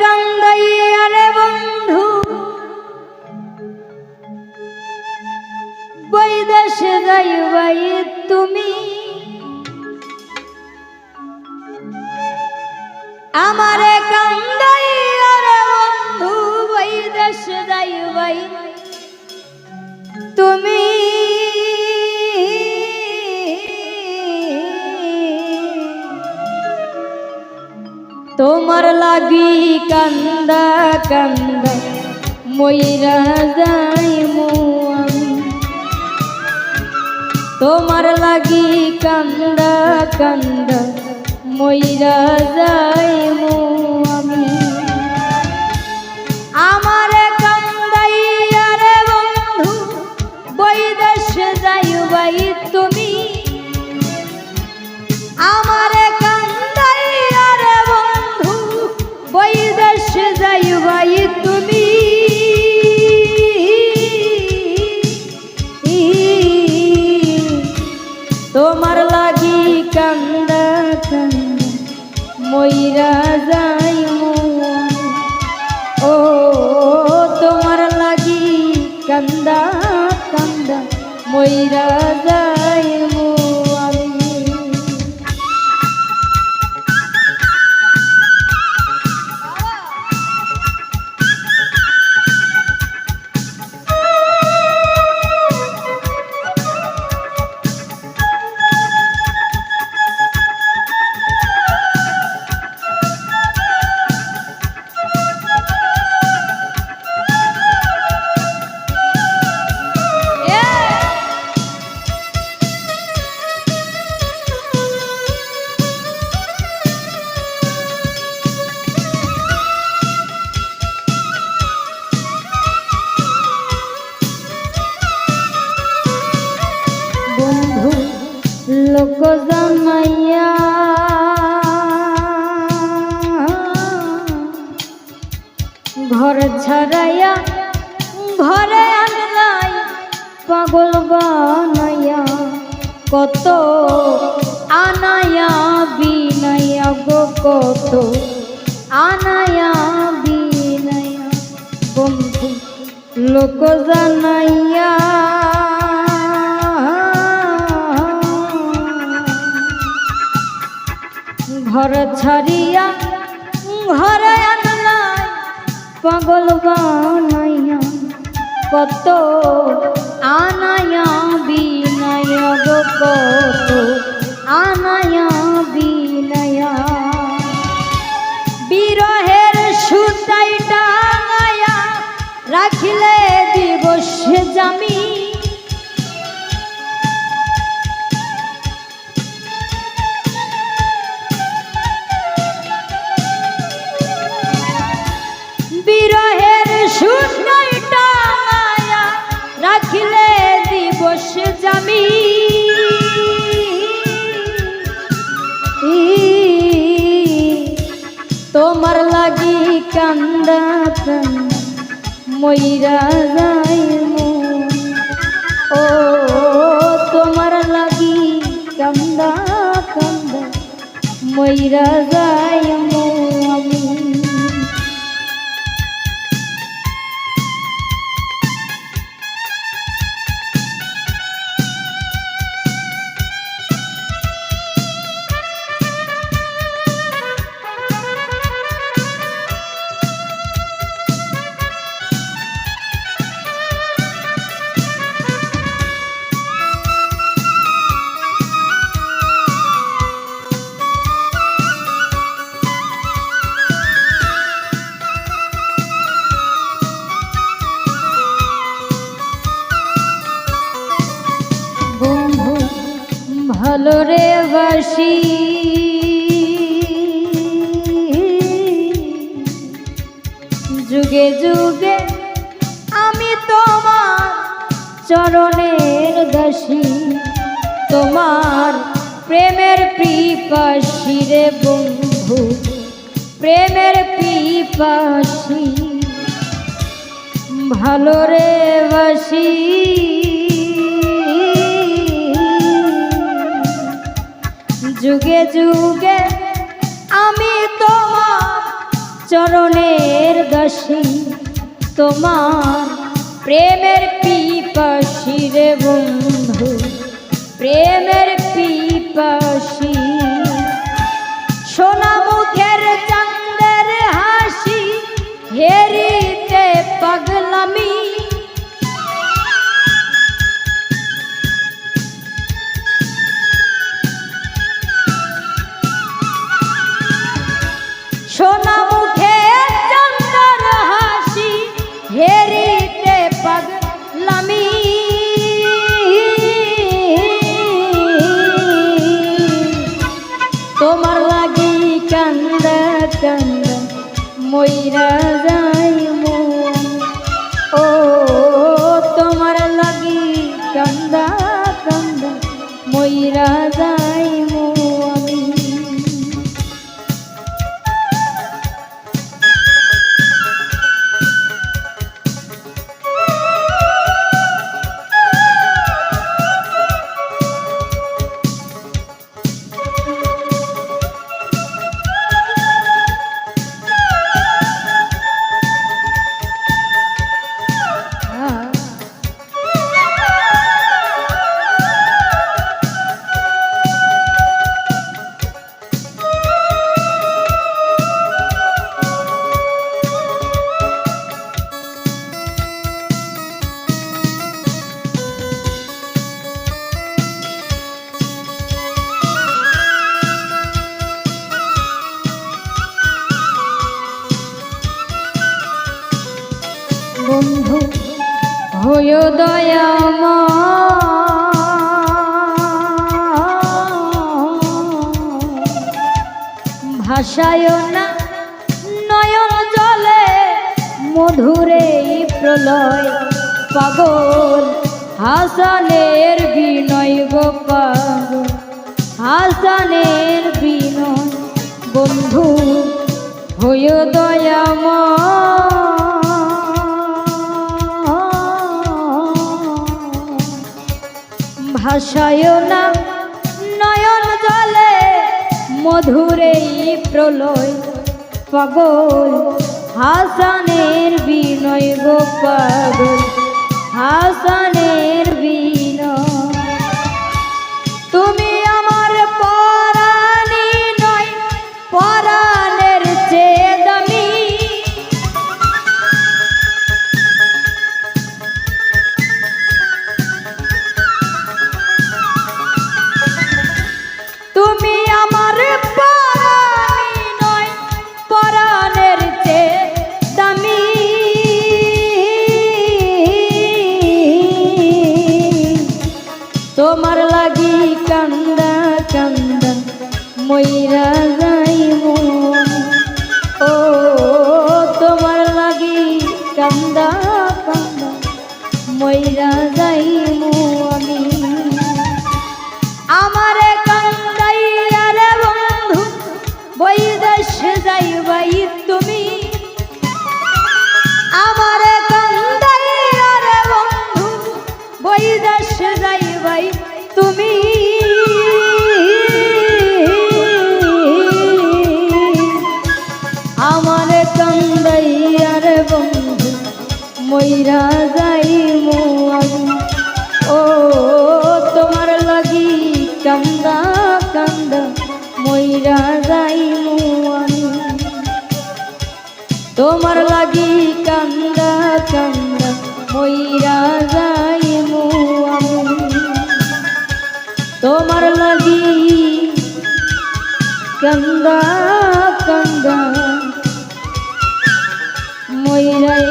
কান্দাইয়া রে বন্ধু বৈদেশে যাইবাই বন্ধু বৈদেশে যাইবাই তুমি। লাগি কান্দা কান্দা ময়রা যাই আমি তোমার লাগি কান্দা কান্দা ময়রা যাইমু আমি ময়রা যাইমু। ও তোমার লাগি কান্দা কান্দা ময়রা যাইমু লোক জানাইয়া ঘর ছাড়াইয়া ঘরে আনলাই, পাগল বানাইয়া। কত আনায়া বিনাইয়া গো, কত আনায়া বিনাইয়া। বন্ধু, লোক জানাইয়া ঘর ছাড়িয়া ঘরে আনলাই পাগল বানাইয়া। কত আনায়া বিনায়া গো কত আনায়া কান্দা কান্দা ময়রা যাইমু ও তোমার লাগি কান্দা কান্দা ময়রা যাইমু ভালো রে বাসি। যুগে যুগে আমি তোমার চরণের দাসী। তোমার প্রেমের পিপাসী রে বন্ধু, প্রেমের পিপাসী। ভালো রে বাসি। যুগে যুগে আমি তোমার চরণের দশী তোমার প্রেমের পিপাসী বন্ধু, প্রেমের পিপাসী। সোনা মুখের চন্দের হাসি, হেরিতে পাগলামি মইরা যাই মন ও তোমার লাগি কান্দা কান্দা যাই বন্ধু হয় দয়ামা ভাষায় না, নয়ন জলে, মধুরে প্রলয়। পাগল হাসানের বিনয় গোপাল। হাসানের বিনয় বন্ধু হয় দয়ামা ভাষায় না। নয়ন জলে মধুরে প্রলয়। পাগল হাসানের বিনয় গো পাগল হাসানের মইরা যাই মো ও, তোমার লাগি কান্দা কান্দা মইরা যাই মো তোমার লাগি কান্দা কান্দা মইরা যাই মো তোমার লাগি কান্দা কান্দা মইরাই